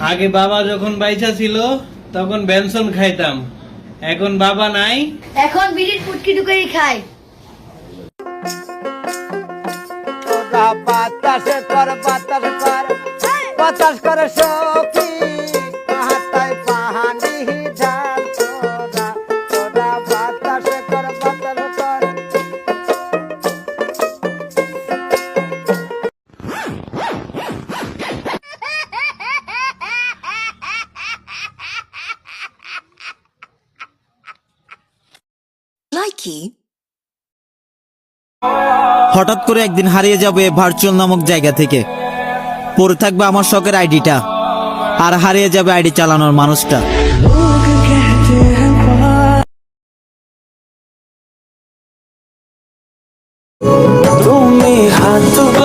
আগে বাবা যখন বাইচা ছিল তখন বেনসন খাইতাম। এখন বাবা নাই। এখন বিড়ির পুটকি টুকারি খাই। তোরা বাতাস কর বাতাস কর বাতাস করে সখী হঠাৎ করে একদিন হারিয়ে যাবে ভার্চুয়াল নামক জায়গা থেকে। পড়ে থাকবে আমার শখের আইডিটা। আর হারিয়ে যাবে আইডি চালানোর মানুষটা। তুমি হাত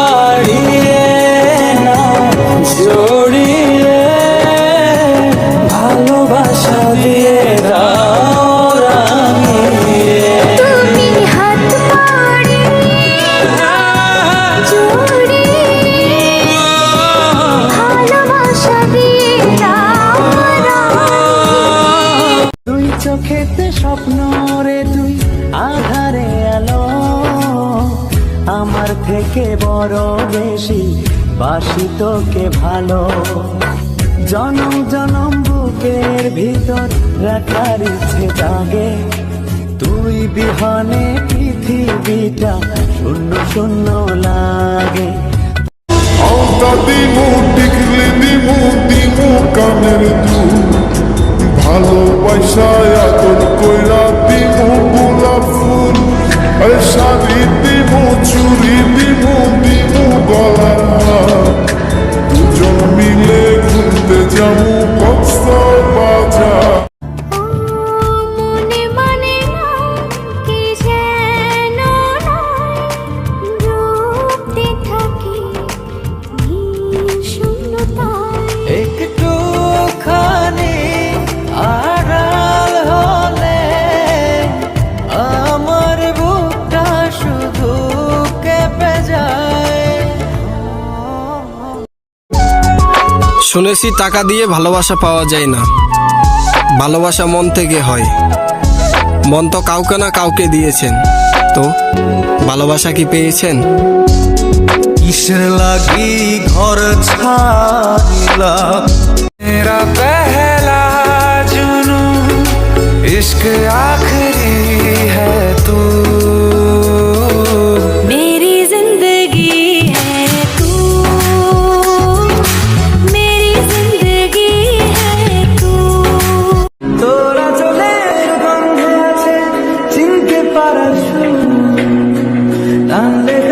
চোখেতে স্বপ্ন রে তুই, আধারে আলো। আমার থেকে বড় বেশি বাসি তোকে ভালো। জনম জনম বুকের ভিতর রাখার ইচ্ছে জাগে। তুই বিহনে পৃথিবীটা শূন্য শূন্য লাগে। ভালোবাসায় শুনেছি টাকা দিয়ে ভালোবাসা পাওয়া যায় না। ভালোবাসা মন থেকে হয়। মন তো কাউকে না কাউকে দিয়েছেন। তো, ভালোবাসা কি পেয়েছেন? কিসের লাগি ঘর ছাড়িলা? 안 돼.